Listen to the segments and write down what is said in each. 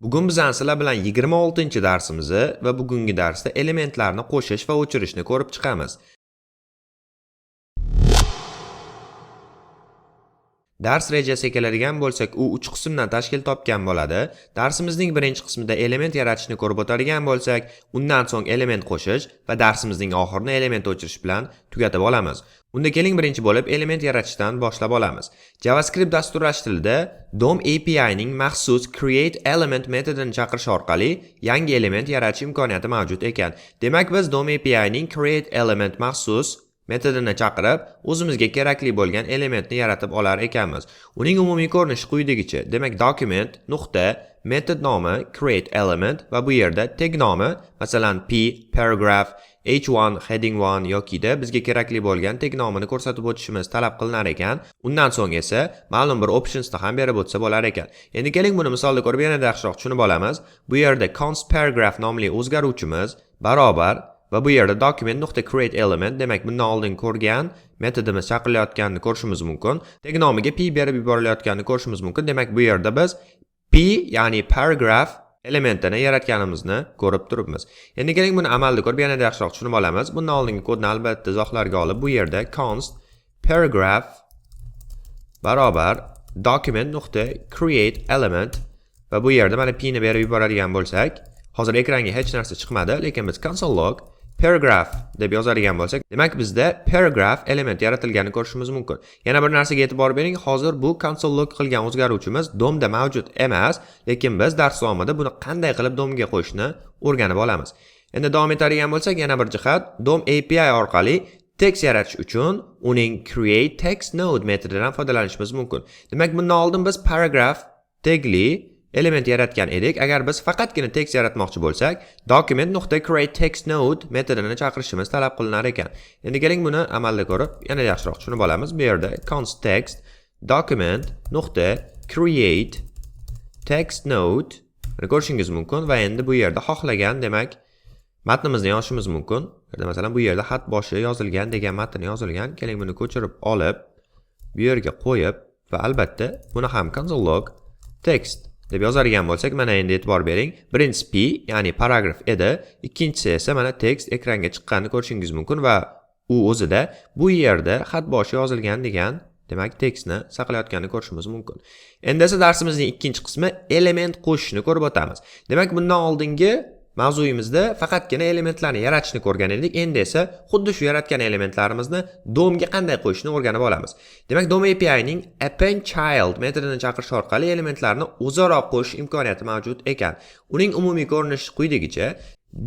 Bugun bizlar sizlar bilan 26 darsimizni va bugungi darsda elementlarni qo'shish va o'chirishni ko'rib chiqamiz. Dars rejasiga keladigan bo'lsak, u 3 qismdan tashkil topgan bo'ladi. Darsimizning birinchi qismida element yaratishni ko'rib o'tadigan bo'lsak, undan so'ng element qo'shish va darsimizning oxirini element o'chirish bilan tugatib olamiz. Unda keling birinchi bo'lib element yaratishdan boshlab olamiz. JavaScript dasturlash tilida DOM API ning maxsus create element metodini chaqirish orqali yangi element yaratish imkoniyati mavjud ekan. Demak, biz DOM API ning create element maxsus metodini chaqirib, o'zimizga kerakli bo'lgan elementni yaratib olar ekanmiz. Uning umumiy ko'rinishi quyidagicha. Demak, document nuqta metod nomi create element va bu yerda tag nomi, masalan p paragraph h1 heading 1 yokida bizga kerakli bo'lgan tag nomini ko'rsatib o'tishimiz talab qilinar ekan. Undan so'ng esa ma'lum bir optionsni ham berib o'tsa bo'lar ekan. Endi keling buni misolda ko'rib yanada yaxshiroq tushunib olamiz. Bu yerda const paragraph nomli o'zgaruvchimiz barobar va bu yerda document.create element demak bundan oldin ko'rgan metodimiz chaqirilayotganini ko'rishimiz mumkin. Tag nomiga p berib yuborilayotganini ko'rishimiz mumkin. Demak bu yerda biz p ya'ni paragraph elementini yaratganimizni ko'rib turibmiz. Endi keling buni amalda ko'rib yanada yaxshiroq tushunib olamiz. Bundan oldingi kodni albatta izohlarga olib bu yerda const paragraph barobar document.create element va bu yerda mana p ni berib yuboradigan bo'lsak, hozir ekranga hech narsa chiqmadi, lekin biz console log paragraph deb yozadigan bo'lsak, demak bizda paragraph element yaratilganini ko'rishimiz mumkin. Yana bir narsaga e'tibor bering, hozir bu console log qilgan o'zgaruvchimiz DOM-da mavjud emas, lekin biz dars davomida buni qanday qilib DOM-ga qo'yishni o'rganib olamiz. Endi davom etadigan bo'lsak, yana bir jihat DOM API orqali text yaratish uchun uning create text node metodidan foydalanishimiz mumkin. Demak, bundan oldin biz paragraph tagli element yaratgan edik. Agar biz faqatgina text yaratmoqchi bo'lsak, document.createTextNode metodini chaqirishimiz talab qilinar ekan. Endi keling buni amalda ko'rib, yana yaxshiroq tushunib olamiz. Bu yerda const text document.create textNode ko'rishingiz mumkin va endi bu yerda xohlagan, demak, matnimizni yozishimiz mumkin. Masalan, bu yerda xat boshi yozilgan degan matn yozilgan. Keling buni ko'chirib olib, bu yerga qo'yib va albatta buni ham console log text deb yozadigan bo'lsak, mana endi e'tibor bering. Birinchisi p, ya'ni paragraf edi, ikkinchisi esa mana tekst ekranga chiqqanini ko'rishingiz mumkin va u o'zida bu yerda xat boshi yozilgan degan demak tekstni saqlayotganini ko'rishimiz mumkin. Endi esa darsimizning ikkinchi qismi element qo'shishni ko'rib o'tamiz. Demak, bundan oldingi Mavzuyimizda faqatgina elementlarni yaratishni ko'rgan edik. Endi esa xuddi shu yaratgan elementlarimizni DOM-ga qanday qo'yishni o'rganib olamiz. Demak, DOM API ning append child metodini chaqirish orqali elementlarni o'zaro qo'shish imkoniyati mavjud ekan. Uning umumiy ko'rinishi quyidagicha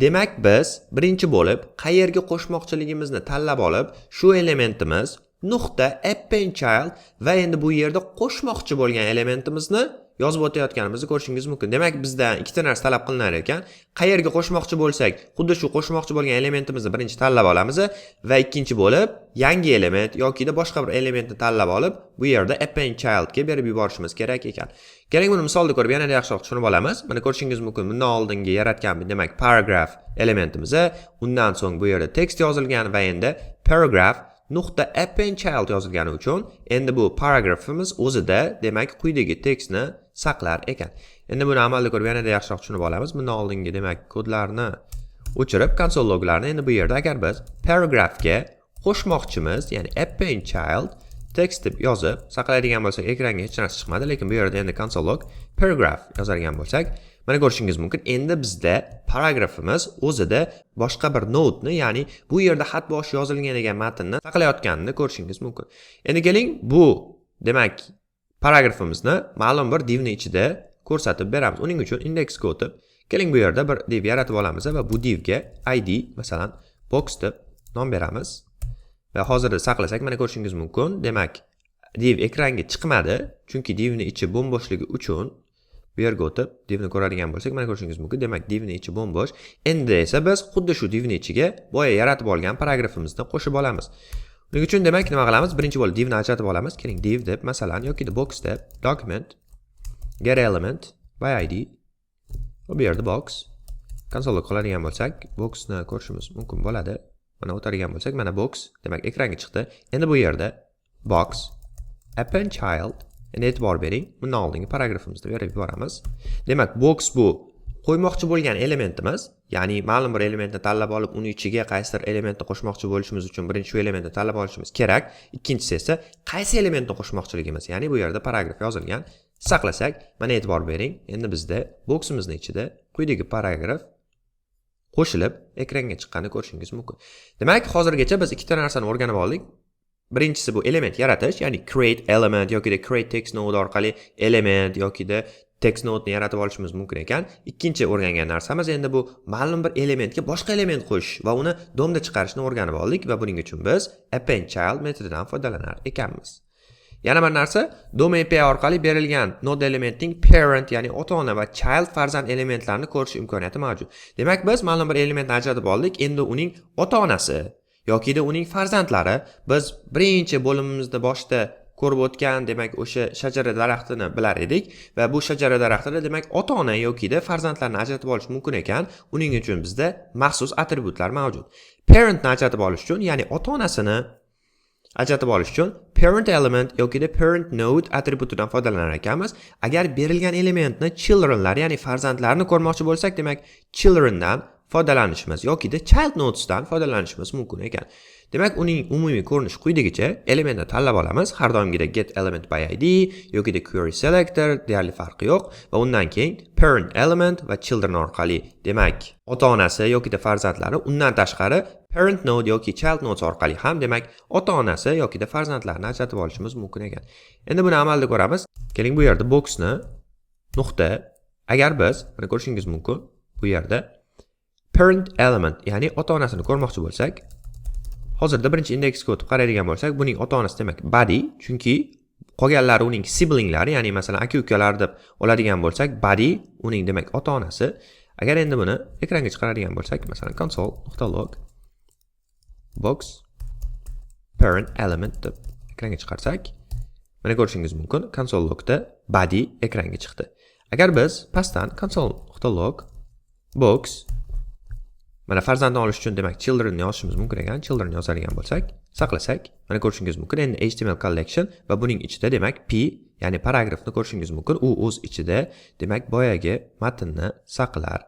Demak, biz birinchi bo'lib qayerga qo'shmoqchiligimizni tanlab olib, shu elementimiz nuqta append child va endi bu yerda qo'shmoqchi bo'lgan elementimizni yozib o'tayotganimizni ko'rishingiz mumkin. Demak, bizdan ikkita narsa talab qilinar ekan. Qayerga qo'shmoqchi bo'lsak, xuddi shu qo'shmoqchi bo'lgan elementimizni birinchi tanlab olamiz va ikkinchi bo'lib yangi element yoki boshqa bir elementni tanlab olib, bu yerda append childga berib yuborishimiz kerak ekan. Keling buni misolda ko'rib yanada yaxshiroq tushunib olamiz. Mana ko'rishingiz mumkin. Bundan oldingi yaratgan demak paragraph elementimiz, undan so'ng bu yerda text yozilgan va endi paragraph nuqta append child yozilgani uchun endi bu paragrafimiz o'zida demak quyidagi tekstni saqlar ekan. Endi buni amalda ko'rib yanada yaxshiroq tushunib olamiz. Bundan oldingi demak kodlarni o'chirib konsol loglarni endi bu yerda agar biz paragrafga qo'shmoqchimiz, ya'ni append child text deb yozib saqlaydigan bo'lsak, ekranga hech narsa chiqmadi, lekin bu yerda endi console log paragraph yozadigan bo'lsak, mana ko'rishingiz mumkin. Endi bizda paragrafimiz o'zida boshqa bir notni ya'ni bu yerda xat boshi yozilgan degan matnni saqlayotganini ko'rishingiz mumkin. Endi keling, bu demak paragrafimizni ma'lum bir divni ichida ko'rsatib beramiz. Uning uchun indeksga o'tib, keling bu yerda bir div yaratib olamiz va bu divga id masalan box deb nom beramiz. Va hozirda saqlasak mana ko'rishingiz mumkin. Demak, div ekranga chiqmadi, chunki divni ichi bo'm-bo'shligi uchun bu yerga o'tib divni ko'radigan bo'lsak mana ko'rishingiz mumkin. Demak divni ichi bo'mbo'sh. Endi esa biz xuddi shu divni ichiga boya yaratib olgan paragrafimizni qo'shib olamiz. Buning uchun demak nima qilamiz? Birinchi bo'lib divni ajratib olamiz. Keling div deb masalan yoki box deb document get element by id. Va bu yerda box. Konsolga qoladigan bo'lsak boxni ko'rishimiz mumkin bo'ladi. Mana o'tadigan bo'lsak mana box. Demak ekranga chiqdi. Endi bu yerda box. Append child e'tibor bering bundan oldingi paragrafimizda berib yuboramiz. Demak box bu qo'ymoqchi bo'lgan elementimiz ya'ni ma'lum bir elementni tanlab olib uni ichiga qaysidir elementni qo'shmoqchi bo'lishimiz uchun birinchi shu elementni tanlab olishimiz kerak. Ikkinchisi esa qaysi elementni qo'shmoqchiligimiz ya'ni bu yerda paragraf yozilgan. Saqlasak mana e'tibor bering endi bizda boksimizni ichida quyidagi paragraf qo'shilib ekranga chiqqanini ko'rishingiz mumkin. Demak hozirgacha biz ikkita narsani o'rganib oldik. Birinchisi bu element yaratish ya'ni create element yokida create text node orqali element yokida text nodeni yaratib olishimiz mumkin ekan. Ikkinchi o'rgangan narsamiz endi bu ma'lum bir elementga boshqa element qo'shish va uni domda chiqarishni o'rganib oldik va buning uchun biz append child metodidan foydalanar ekanmiz. Yana bir narsa dom api orqali berilgan node elementning parent ya'ni ota ona va child farzand elementlarini ko'rish imkoniyati mavjud. Demak biz ma'lum bir elementni ajratib oldik. Endi uning ota onasi yokida uning farzandlari. Biz birinchi bo'limimizda boshida ko'rib o'tgan demak o'sha shajara daraxtini bilar edik va bu shajara daraxtida demak ota ona yokida farzandlarni ajratib olish mumkin ekan. Uning uchun bizda maxsus atributlar mavjud. Parentni ajratib olish uchun ya'ni ota onasini ajratib olish uchun parent element yokida parent node atributidan foydalanar ekanmiz. Agar berilgan elementni childrenlar ya'ni farzandlarni ko'rmoqchi bo'lsak demak childrendan foydalanishimiz yokida child notesdan foydalanishimiz mumkin ekan. Demak uning umumiy ko'rinishi quyidagicha elementni tanlab olamiz. Har doimgidek get element by id yokida query selector deyarli farqi yo'q va undan keyin parent element va children orqali. Demak ota onasi yokida farzandlari undan tashqari parent node yoki child nodes orqali ham demak ota onasi yokida farzandlarni ajratib olishimiz mumkin ekan. Endi buni amalda ko'ramiz. Keling bu yerda boxni nuqta. Agar biz mana ko'rishingiz mumkin bu yerda parent element ya'ni ota onasini ko'rmoqchi bo'lsak hozirda birinchi indeksga o'tib qaraydigan bo'lsak buning ota onasi demak body chunki qolganlari uning siblinglari ya'ni masalan aka ukalar deb oladigan bo'lsak body uning demak ota onasi agar endi buni ekranga chiqaradigan bo'lsak masalan console.log box parent element deb ekranga chiqarsak mana ko'rishingiz mumkin console logda body ekranga chiqdi. Agar biz pastdan console.log box mana farzandni olish uchun demak children yozishimiz mumkin ekan. Children yozadigan bo'lsak saqlasak mana ko'rishingiz mumkin. Endi html collection va buning ichida demak p ya'ni paragrafni ko'rishingiz mumkin. U o'z ichida demak boyagi matnni saqlar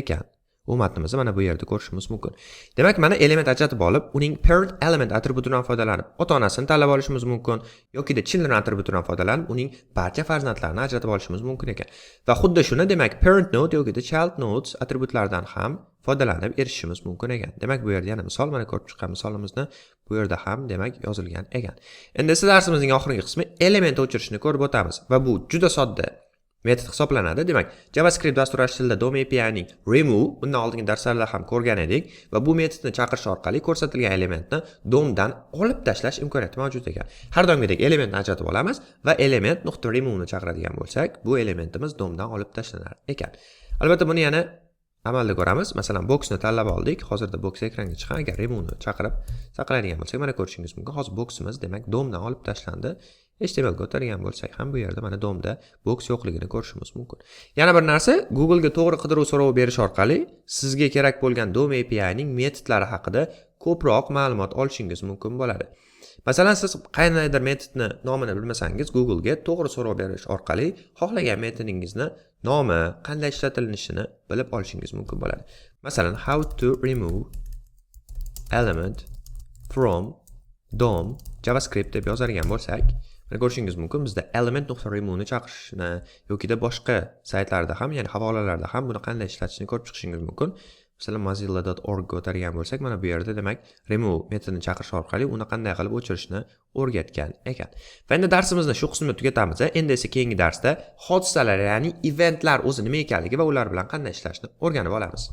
ekan. U matnimizni mana bu yerda ko'rishimiz mumkin. Demak mana element ajratib olib uning parent element atributidan foydalanib ota onasini tanlab olishimiz mumkin yokida children atributidan foydalanib uning barcha farzandlarini ajratib olishimiz mumkin ekan. Va xuddi shuni demak parent node yokida child nodes atributlaridan ham foydalanib erishishimiz mumkin ekan. Demak bu yerda yana misol mana ko'rib chiqqan misolimizni bu yerda ham demak yozilgan ekan. Endi esa darsimizning oxirgi qismi element o'chirishni ko'rib o'tamiz va bu juda sodda metod hisoblanadi. Demak javascript dasturlash tilida dom apining remove bundan oldingi darslarda ham ko'rgan edik va bu metodni chaqirish orqali ko'rsatilgan elementni domdan olib tashlash imkoniyati mavjud ekan. Har doimgidek elementni ajratib olamiz va element nuqta removeni chaqiradigan bo'lsak bu elementimiz domdan olib tashlanar ekan. Albatta buni yana amalda ko'ramiz. Masalan boksni tanlab oldik. Hozirda boks ekranga chiqqan agar removeni chaqirib saqlaydigan bo'lsak mana ko'rishingiz mumkin. Hozir boksimiz demak domdan olib tashlandi. Html ko'targan bo'lsak ham bu yerda mana domda boks yo'qligini ko'rishimiz mumkin. Yana bir narsa googlega to'g'ri qidiruv so'rovi berish orqali sizga kerak bo'lgan dom apining metodlari haqida ko'proq ma'lumot olishingiz mumkin bo'ladi. Masalan siz qandaydir metodni nomini bilmasangiz googlega to'g'ri so'rov berish orqali xohlagan metodingizni nomi qanday ishlatilishini bilib olishingiz mumkin bo'ladi. Masalan how to remove element from dom javascript deb yozadigan bo'lsak ko'rishingiz mumkin. Bizda element nuqta removeni chaqirishni yokida boshqa saytlarda ham ya'ni havolalarda ham buni qanday ishlatishni ko'rib chiqishingiz mumkin. Masalan mozilla.org ga o'tadigan bo'lsak mana bu yerda demak remove metodini chaqirish orqali uni qanday qilib o'chirishni o'rgatgan ekan. Va endi darsimizni shu qismda tugatamiz endi esa keyingi darsda hodisalar ya'ni eventlar o'zi nima ekanligi va ular bilan qanday ishlashni o'rganib olamiz.